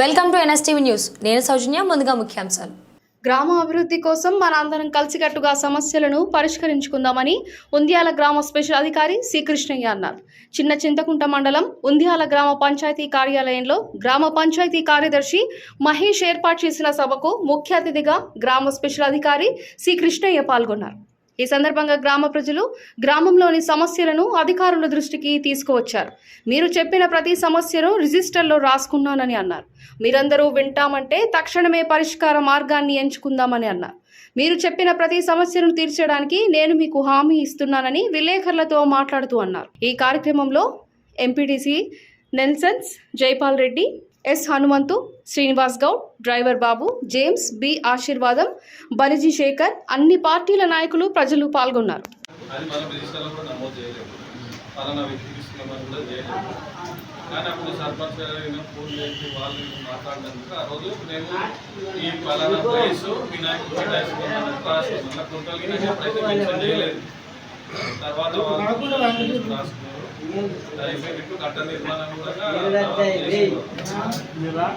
Welcome to NSTV news. నేను సౌజన్య ముందుగా ముఖ్యాంశాలు. గ్రామ అభివృద్ధి కోసం మనందరం కలిసికట్టుగా సమస్యలను పరిష్కరించుకుందామని ఉంద్యాల గ్రామ స్పెషల్ అధికారి సి కృష్ణయ్య అన్నారు. చిన్న చింతకుంట మండలం ఉంద్యాల గ్రామ పంచాయతీ కార్యాలయంలో గ్రామ పంచాయతీ కార్యదర్శి మహేష్ ఏర్పాటు చేసిన సభకు ముఖ్య అతిథిగా గ్రామ స్పెషల్ అధికారి సి కృష్ణయ్య పాల్గొన్నారు. ఈ సందర్భంగా గ్రామ ప్రజలు గ్రామంలోని సమస్యలను అధికారుల దృష్టికి తీసుకువచ్చారు. మీరు చెప్పిన ప్రతి సమస్యను రిజిస్టర్లో రాసుకున్నానని అన్నారు. మీరందరూ వింటామంటే తక్షణమే పరిష్కార మార్గాన్ని ఎంచుకుందామని అన్నారు. మీరు చెప్పిన ప్రతి సమస్యను తీర్చడానికి నేను మీకు హామీ ఇస్తున్నానని విలేకరులతో మాట్లాడుతూ అన్నారు. ఈ కార్యక్రమంలో MPTC Nelsons Jaipal Reddy S Hanumanthu Srinivas Goud driver Babu James B Aseervadam Baliji Shekar అన్ని పార్టీల నాయకులు ప్రజలు పాల్గొన్నారు. కానీ అప్పుడు సర్పంచ్ ఫోన్ చేసి వాళ్ళు మాట్లాడినందుకు ఆ రోజు మేము ఈ పలానా ప్లేస్ వినాయకుడు చేయలేదు. తర్వాత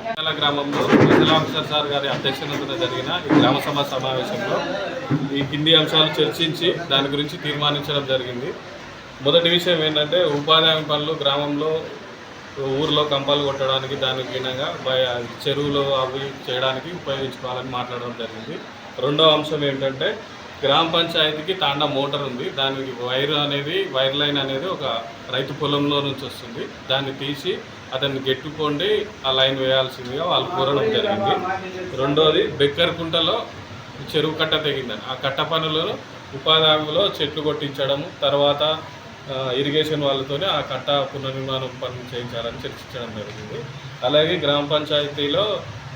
మండల గ్రామంలో స్పెషల్ ఆఫీసర్ సార్ గారి అధ్యక్షతన జరిగిన ఈ గ్రామ సభ సమావేశంలో ఈ కింది అంశాలు చర్చించి దాని గురించి తీర్మానించడం జరిగింది. మొదటి విషయం ఏంటంటే ఉపాధి హామీ పనులు గ్రామంలో ఊర్లో కంపాలు కొట్టడానికి దానికి భిన్నంగా బయ- చెరువులు అవి చేయడానికి ఉపయోగించుకోవాలని మాట్లాడడం జరిగింది. రెండో అంశం ఏంటంటే గ్రామ పంచాయతీకి తాండా మోటార్ ఉంది. దానికి వైర్ అనేది వైర్ లైన్ అనేది ఒక రైతు పొలంలో నుంచి వస్తుంది. దాన్ని తీసి అతన్ని గెట్టుకోండి ఆ లైన్ వేయాల్సిందిగా వాళ్ళు కోరడం జరిగింది. రెండోది బెక్కర్కుంటలో చెరువు కట్ట తెగిందని. ఆ కట్ట పనులను ఉపాధిలో చెట్లు కొట్టించడము తర్వాత ఇరిగేషన్ వాళ్ళతోనే ఆ కట్ట పునర్నిర్మాణం పనులు చేయించాలని చర్చించడం జరిగింది. అలాగే గ్రామ పంచాయతీలో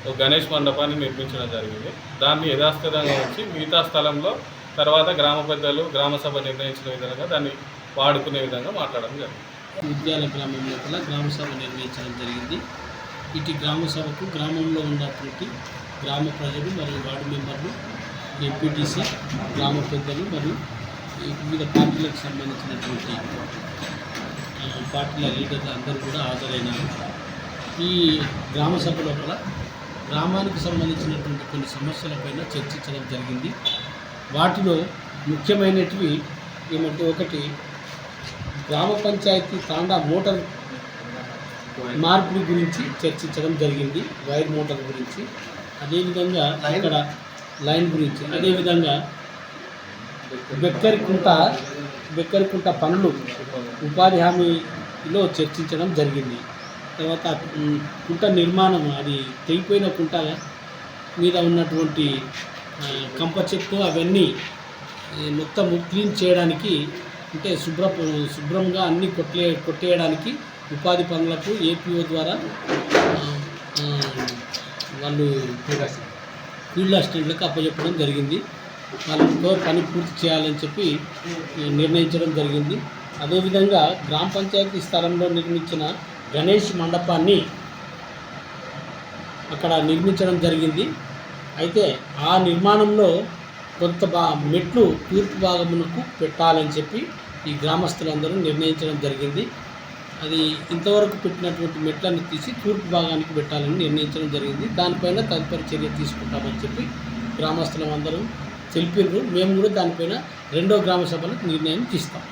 ఒక గణేష్ మండపాన్ని నిర్మించడం జరిగింది. దాన్ని యథాస్థితంగా ఉంచి మిగతా స్థలంలో తర్వాత గ్రామ పెద్దలు గ్రామ సభ నిర్ణయించిన విధంగా దాన్ని వాడుకునే విధంగా మాట్లాడడం జరిగింది. ఉద్యాన గ్రామం లోపల గ్రామ సభ నిర్వహించడం జరిగింది. ఇటు గ్రామ సభకు గ్రామంలో ఉన్నటువంటి గ్రామ ప్రజలు మరియు వార్డు మెంబర్లు ఎంపీటీసీ గ్రామ పెద్దలు మరియు వివిధ పార్టీలకు సంబంధించినటువంటి పార్టీల లీడర్లు అందరూ కూడా హాజరైనారు. ఈ గ్రామ సభ లోపల గ్రామానికి సంబంధించినటువంటి కొన్ని సమస్యలపైన చర్చించడం జరిగింది. వాటిలో ముఖ్యమైనటివి ఏమంటే ఒకటి గ్రామ పంచాయతీ తాండా మోటార్ మార్పుల గురించి చర్చించడం జరిగింది వైర్ మోటార్ గురించి. అదేవిధంగా ఇక్కడ లైన్ గురించి. అదేవిధంగా బెక్కరికుంట బెక్కరికుంట పనులు ఉపాధి హామీలో చర్చించడం జరిగింది. తర్వాత కుంట నిర్మాణం అది తెగిపోయిన కుంట మీద ఉన్నటువంటి కంప చెట్టు అవన్నీ మొత్తం క్లీన్ చేయడానికి అంటే శుభ్ర శుభ్రంగా అన్ని కొట్టే కొట్టేయడానికి ఉపాధి పనులకు ఏపీఓ ద్వారా వాళ్ళు ఫీల్డ్ అసిస్టెంట్లకు అప్పచెప్పడం జరిగింది. వాళ్ళతో పని పూర్తి చేయాలని చెప్పి నిర్ణయించడం జరిగింది. అదేవిధంగా గ్రామ పంచాయతీ స్థలంలో నిర్మించిన గణేష్ మండపాన్ని అక్కడ నిర్మించడం జరిగింది. అయితే ఆ నిర్మాణంలో కొంత బా మెట్లు తూర్పు భాగమునకు పెట్టాలని చెప్పి ఈ గ్రామస్తులందరూ నిర్ణయించడం జరిగింది. అది ఇంతవరకు పెట్టినటువంటి మెట్లను తీసి తూర్పు భాగానికి పెట్టాలని నిర్ణయించడం జరిగింది. దానిపైన తదుపరి చర్య తీసుకుంటామని చెప్పి గ్రామస్తులం అందరూ తెలిపినారు మేము కూడా దానిపైన రెండో గ్రామ సభలకు నిర్ణయం తీస్తాం.